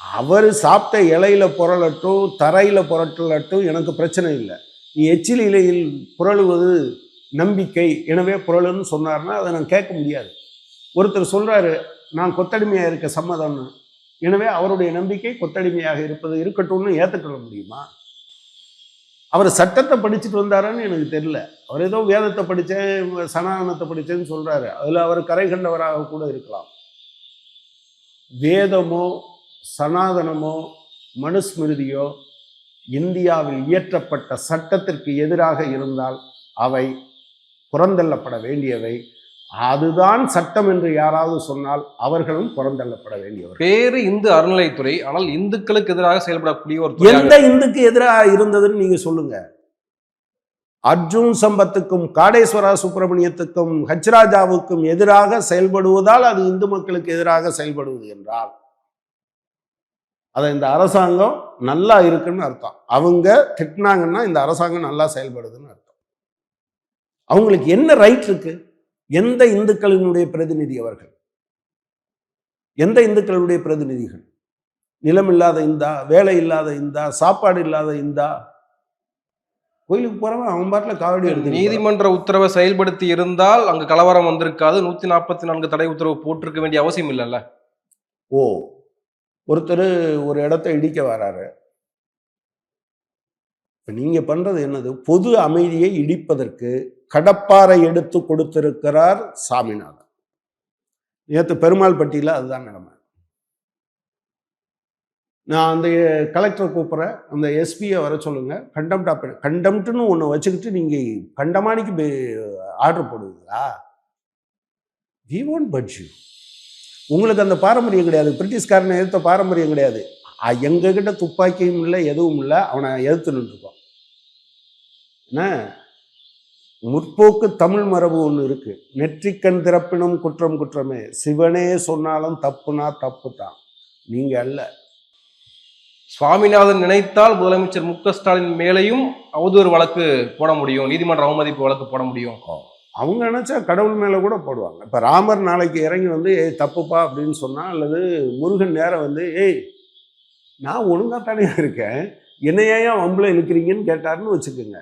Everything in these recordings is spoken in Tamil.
அவர் சாப்பிட்ட இலையில் புரளட்டும் தரையில் புரட்டலட்டும் எனக்கு பிரச்சனை இல்லை. நீ எச்சில் இலையில் புரளுவது நம்பிக்கை. எனவே புரளுன்னு சொன்னார்னா அதை நான் கேட்க முடியாது. ஒருத்தர் சொல்கிறாரு நான் கொத்தடிமையாக இருக்க சம்மதம்னு. எனவே அவருடைய நம்பிக்கை கொத்தடிமையாக இருப்பது இருக்கட்டும்னு ஏற்றுக்கொள்ள முடியுமா? அவர் சட்டத்தை படிச்சுட்டு வந்தாரான்னு எனக்கு தெரியல. அவர் ஏதோ வேதத்தை படித்தேன் சனாதனத்தை படித்தேன்னு சொல்கிறாரு அதில் அவர் கரை கண்டவராக கூட இருக்கலாம். வேதமோ சனாதனமோ மனுஸ்மிருதியோ இந்தியாவில் இயற்றப்பட்ட சட்டத்திற்கு எதிராக இருந்தால் அவை புறந்தள்ளப்பட வேண்டியவை. அதுதான் சட்டம் என்று யாராவது சொன்னால் அவர்களும் புறந்தள்ளப்பட வேண்டியவர். பேரு இந்து அறநிலைத்துறை ஆனால் இந்துக்களுக்கு எதிராக செயல்படக்கூடிய ஒரு எந்த இந்துக்கு எதிராக இருந்ததுன்னு நீங்க சொல்லுங்க. அர்ஜுன் சம்பத்துக்கும் காடேஸ்வரா சுப்பிரமணியத்துக்கும் ஹச்ராஜாவுக்கும் எதிராக செயல்படுவதால் அது இந்து மக்களுக்கு எதிராக செயல்படுவது என்றால் அதை இந்த அரசாங்கம் நல்லா இருக்குன்னு அர்த்தம். அவங்க திட்டினாங்கன்னா இந்த அரசாங்கம் நல்லா செயல்படுதுன்னு அர்த்தம். அவங்களுக்கு என்ன ரைட் இருக்கு? எந்த இந்துக்களினுடைய பிரதிநிதி அவர்கள்? எந்த இந்துக்களுடைய பிரதிநிதிகள்? நிலம் இல்லாத இந்தா வேலை இல்லாத இந்தா சாப்பாடு இல்லாத இந்தா? கோயிலுக்கு போறவன் அவன் பாட்டில் காவடி எடுத்து நீதிமன்ற உத்தரவை செயல்படுத்தி இருந்தால் அங்க கலவரம் வந்திருக்காது. நூத்தி நாற்பத்தி நான்கு தடை உத்தரவு போட்டிருக்க வேண்டிய அவசியம் இல்லைல்ல. ஓ ஒருத்தர் ஒரு இடத்த இடிக்க வராரு. இப்போ நீங்க பண்றது என்னது? பொது அமைதியை இடிப்பதற்கு கடப்பாறை எடுத்து கொடுத்திருக்கிறார் சாமிநாதன். நேற்று பெருமாள் பட்டியில் அதுதான் நிலைமை. நான் அந்த கலெக்டர் கூப்பிட்றேன். அந்த எஸ்பியை வர சொல்லுங்க. ஆப் கண்டம்ட்டுன்னு ஒன்று வச்சுக்கிட்டு நீங்கள் கண்டமானிக்கு ஆர்டர் போடுவீங்களா? வி ஒன்ட் பட்ஜூ யூ உங்களுக்கு அந்த பாரம்பரியம் கிடையாது. பிரிட்டிஷ்காரனை எதிர்த்த பாரம்பரியம் கிடையாது. எங்ககிட்ட துப்பாக்கியும் இல்லை எதுவும் இல்லை. அவனை எதிர்த்து நின்றுருக்கோம். என்ன? முற்போக்கு தமிழ் மரபு ஒன்று இருக்கு. நெற்றிக்கண் திறப்பினும் குற்றம் குற்றமே. சிவனே சொன்னாலும் தப்புனா தப்பு தான் நீங்க அல்ல. சுவாமிநாதன் நினைத்தால் முதலமைச்சர் மு க ஸ்டாலின் மேலையும் அவதூறு வழக்கு போட முடியும். நீதிமன்ற அவமதிப்பு வழக்கு போட முடியும். அவங்க நினச்சா கடவுள் மேலே கூட போடுவாங்க. இப்போ ராமர் நாளைக்கு இறங்கி வந்து ஏய் தப்புப்பா அப்படின்னு சொன்னால் அல்லது முருகன் நேரம் வந்து ஏய் நான் ஒழுங்காக தானே இருக்கேன். என்னையா வம்புல இழுக்கிறீங்கன்னு கேட்டாருன்னு வச்சுக்கோங்க.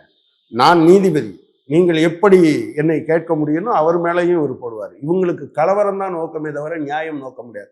நான் நீதிபதி. நீங்கள் எப்படி என்னை கேட்க முடியும்னோ அவர் மேலேயும் இவர் போடுவார். இவங்களுக்கு கலவரம் தான் நோக்கமே தவிர நியாயம் நோக்க முடியாது.